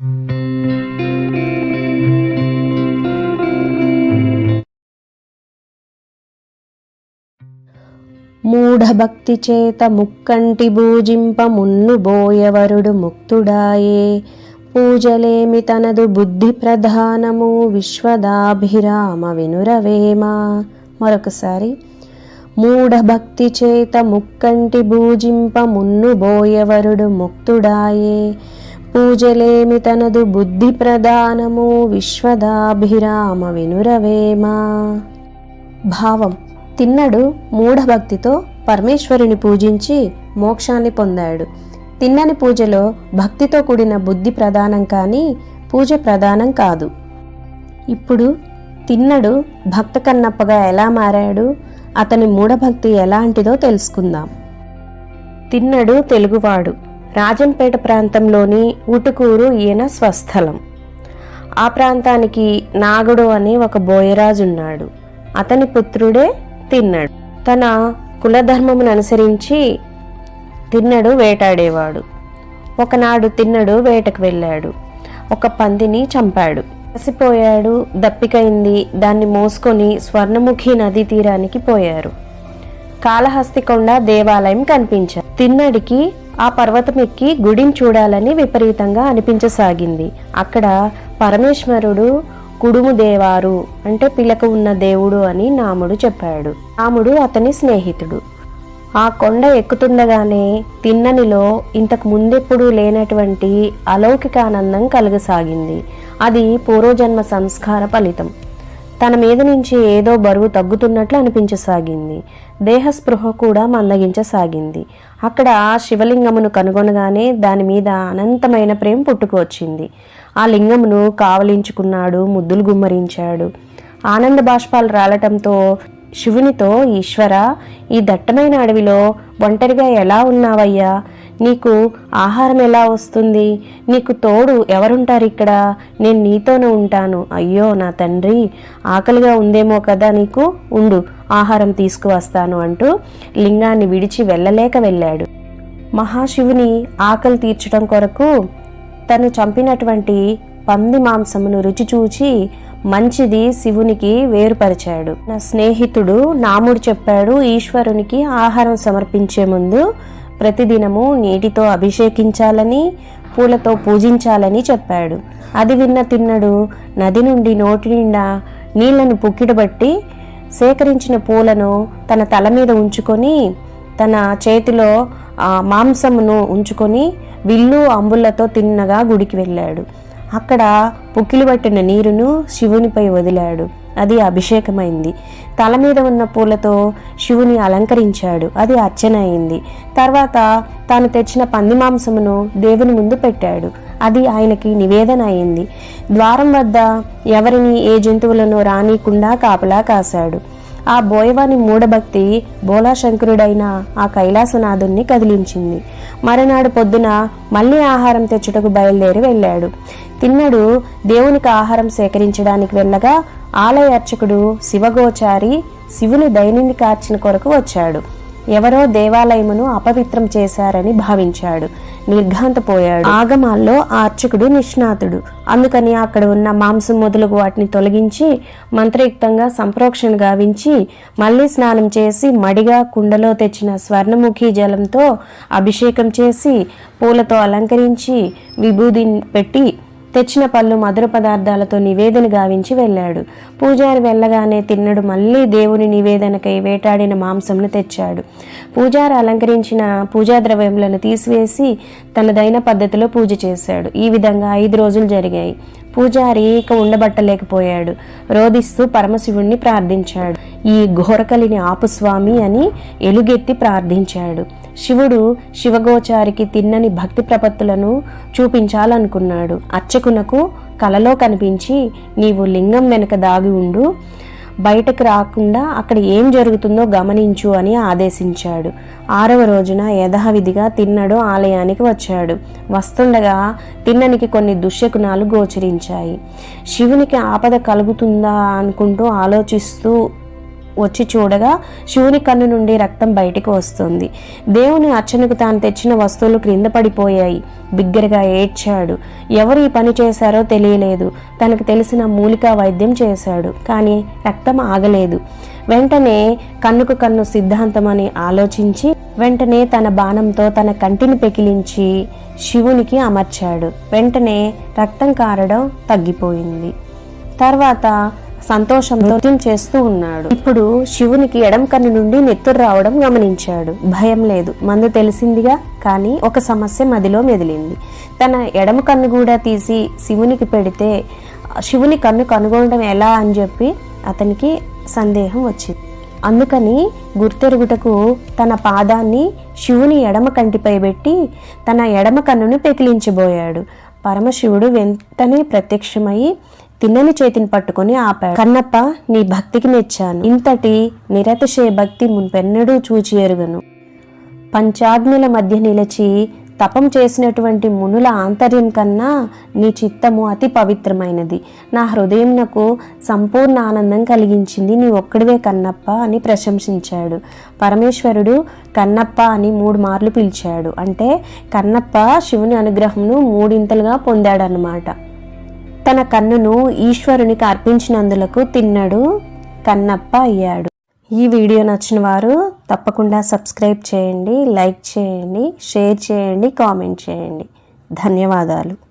మూఢభక్తి చేత ముక్కంటి భూజింపమున్ను బోయవరుడు ముక్తుడాయే. పూజలేమి తనదు బుద్ధి ప్రధానము విశ్వదాభిరామ వినురవేమ. మరొకసారి మూఢభక్తి చేత ముక్కంటి భూజింప మున్ను బోయవరుడు ముక్తుడాయే. పూజలేమి తనదు బుద్ధి ప్రధానము విశ్వదాభిరామ వినురవేమ. భావం తిన్నడు మూఢభక్తితో పరమేశ్వరుని పూజించి మోక్షాన్ని పొందాడు. తిన్నని పూజలో భక్తితో కూడిన బుద్ధి ప్రధానం కానీ పూజ ప్రధానం కాదు. ఇప్పుడు తిన్నడు భక్త కన్నప్పగా ఎలా మారాడు? అతని మూఢభక్తి ఎలాంటిదో తెలుసుకుందాం. తిన్నడు తెలుగువాడు. రాజంపేట ప్రాంతంలోని ఉటుకూరు ఈయన స్వస్థలం. ఆ ప్రాంతానికి నాగుడు అనే ఒక బోయరాజున్నాడు. అతని పుత్రుడే తిన్నడు. తన కులధర్మమును అనుసరించి తిన్నడు వేటాడేవాడు. ఒకనాడు తిన్నడు వేటకు వెళ్ళాడు. ఒక పందిని చంపాడు. కసిపోయాడు దప్పికైంది దాన్ని మోసుకొని స్వర్ణముఖి నదీ తీరానికి పోయారు. కాళహస్తికొండ దేవాలయం కనిపించారు. తిన్నడికి ఆ పర్వతం ఎక్కి గుడిని చూడాలని విపరీతంగా అనిపించసాగింది. అక్కడ పరమేశ్వరుడు కుడుము దేవారు అంటే పిలక ఉన్న దేవుడు అని నాముడు చెప్పాడు. నాముడు అతని స్నేహితుడు. ఆ కొండ ఎక్కుతుండగానే తిన్ననిలో ఇంతకు ముందెప్పుడు లేనటువంటి అలౌకిక ఆనందం కలగసాగింది. అది పూర్వజన్మ సంస్కార ఫలితం. తన మీద నుంచి ఏదో బరువు తగ్గుతున్నట్లు అనిపించసాగింది. దేహస్పృహ కూడా మందగించసాగింది. అక్కడ శివలింగమును కనుగొనగానే దాని మీద అనంతమైన ప్రేమ పుట్టుకొచ్చింది ఆ లింగమును కావలించుకున్నాడు ముద్దులు గుమ్మరించాడు. ఆనంద బాష్పాలు రాలటంతో శివునితో ఈశ్వర ఈ దట్టమైన అడవిలో ఒంటరిగా ఎలా ఉన్నావయ్యా? నీకు ఆహారం ఎలా వస్తుంది? నీకు తోడు ఎవరుంటారు ఇక్కడ? నేను నీతోనే ఉంటాను. అయ్యో నా తండ్రి ఆకలిగా ఉందేమో కదా నీకు? ఉండు ఆహారం తీసుకువస్తాను అంటూ లింగాన్ని విడిచి వెళ్ళలేక వెళ్ళాడు. మహాశివుని ఆకలి తీర్చడం కొరకు తను చంపినటువంటి పంది మాంసమును రుచి చూచి మంచిది శివునికి వేరుపరిచాడు. నా స్నేహితుడు నాముడు చెప్పాడు ఈశ్వరునికి ఆహారం సమర్పించే ముందు ప్రతిదినము నీటితో అభిషేకించాలని పూలతో పూజించాలని చెప్పాడు. అది విన్న తిన్నడు నది నుండి నోటి నిండా నీళ్ళను పుక్కిడబట్టి సేకరించిన పూలను తన తల మీద ఉంచుకొని తన చేతిలో మాంసమును ఉంచుకొని విల్లు అంబులతో తిన్నగా గుడికి వెళ్ళాడు. అక్కడ పుక్కిలి పట్టిన నీరును శివునిపై వదిలాడు. అది అభిషేకమైంది. తల మీద ఉన్న పూలతో శివుని అలంకరించాడు. అది అర్చన అయింది. తర్వాత తాను తెచ్చిన పంది మాంసమును దేవుని ముందు పెట్టాడు. అది ఆయనకి నివేదన అయింది. ద్వారం వద్ద ఎవరిని ఏ జంతువులను రానీయకుండా కాపలా కాశాడు. ఆ బోయవాని మూఢభక్తి బోలాశంకరుడైన ఆ కైలాసనాథుణ్ణి కదిలించింది. మరునాడు పొద్దున మళ్ళీ ఆహారం తెచ్చుటకు బయలుదేరి వెళ్ళాడు. తిన్నడు దేవునికి ఆహారం సేకరించడానికి వెళ్ళగా ఆలయ అర్చకుడు శివగోచారి శివుని దైనిని కార్చిన కొరకు వచ్చాడు. ఎవరో దేవాలయమును అపవిత్రం చేశారని భావించాడు. నిర్ఘాంతపోయాడు. ఆగమాల్లో ఆ అర్చకుడు నిష్ణాతుడు. అందుకని అక్కడ ఉన్న మాంసం మొదలగు వాటిని తొలగించి మంత్రయుక్తంగా సంప్రోక్షణ గావించి మళ్ళీ స్నానం చేసి మడిగా కుండలో తెచ్చిన స్వర్ణముఖి జలంతో అభిషేకం చేసి పూలతో అలంకరించి విభూది పెట్టి తెచ్చిన పళ్ళు మధుర పదార్థాలతో నివేదన గావించి వెళ్ళాడు. పూజారి వెళ్ళగానే తిన్నడు మళ్ళీ దేవుని నివేదనకై వేటాడిన మాంసంను తెచ్చాడు. పూజారి అలంకరించిన పూజా ద్రవ్యములను తీసివేసి తనదైన పద్ధతిలో పూజ చేశాడు. ఈ విధంగా ఐదు రోజులు జరిగాయి. పూజారి ఇక ఉండబట్టలేకపోయాడు. రోధిస్తూ పరమశివుణ్ణి ప్రార్థించాడు. ఈ ఘోరకలిని ఆపు స్వామి అని ఎలుగెత్తి ప్రార్థించాడు. శివుడు శివగోచారికి తిన్నని భక్తి ప్రపత్తులను చూపించాలనుకున్నాడు. అర్చకునకు కలలో కనిపించి నీవు లింగం వెనుక దాగి ఉండు బయటకు రాకుండా అక్కడ ఏం జరుగుతుందో గమనించు అని ఆదేశించాడు. ఆరవ రోజున యథావిధిగా తిన్నడు ఆలయానికి వచ్చాడు. వస్తుండగా తిన్ననికి కొన్ని దుశ్శకునాలు గోచరించాయి. శివునికి ఆపద కలుగుతుందా అనుకుంటూ ఆలోచిస్తూ వచ్చి చూడగా శివుని కన్ను నుండి రక్తం బయటికి వస్తుంది. దేవుని అర్చనకు తాను తెచ్చిన వస్తువులు క్రింద పడిపోయాయి. బిగ్గరగా ఏడ్చాడు. ఎవరు ఈ పని చేశారో తెలియలేదు. తనకు తెలిసిన మూలికా వైద్యం చేశాడు. కానీ రక్తం ఆగలేదు. వెంటనే కన్నుకు కన్ను సిద్ధాంతం అని ఆలోచించి వెంటనే తన బాణంతో తన కంటిని పెకిలించి శివునికి అమర్చాడు. వెంటనే రక్తం కారడం తగ్గిపోయింది. తర్వాత సంతోషం నృత్యం చేస్తూ ఉన్నాడు. ఇప్పుడు శివునికి ఎడం కన్ను నుండి నెత్తురు రావడం గమనించాడు. భయం లేదు. మందు తెలిసిందిగా కానీ ఒక సమస్య మదిలో మెదిలింది. తన ఎడమ కన్ను కూడా తీసి శివునికి పెడితే శివుని కన్ను కనుగొనడం ఎలా అని చెప్పి అతనికి సందేహం వచ్చింది. అందుకని గుర్తెరుగుటకు తన పాదాన్ని శివుని ఎడమ కంటిపై పెట్టి తన ఎడమ కన్నును పెకిలించబోయాడు. పరమశివుడు వెంటనే ప్రత్యక్షమై తిన్నని చేతిని పట్టుకొని ఆపాడు. కన్నప్ప నీ భక్తికి మెచ్చాను ఇంతటి నిరతిశయ భక్తి మున్పెన్నడూ చూచి ఎరుగను. పంచాగ్నుల మధ్య నిలిచి తపం చేసినటువంటి మునుల ఆంతర్యం కన్నా నీ చిత్తము అతి పవిత్రమైనది. నా హృదయంనకు సంపూర్ణ ఆనందం కలిగించింది నీ ఒక్కడివే కన్నప్ప అని ప్రశంసించాడు. పరమేశ్వరుడు కన్నప్ప అని మూడు మార్లు పిలిచాడు. అంటే కన్నప్ప శివుని అనుగ్రహంను మూడింతలుగా పొందాడనమాట తన కన్నును ఈశ్వరునికి అర్పించినందులకు తిన్నడు కన్నప్ప అయ్యాడు. ఈ వీడియో నచ్చిన వారు తప్పకుండా సబ్స్క్రైబ్ చేయండి లైక్ చేయండి షేర్ చేయండి కామెంట్ చేయండి. ధన్యవాదాలు.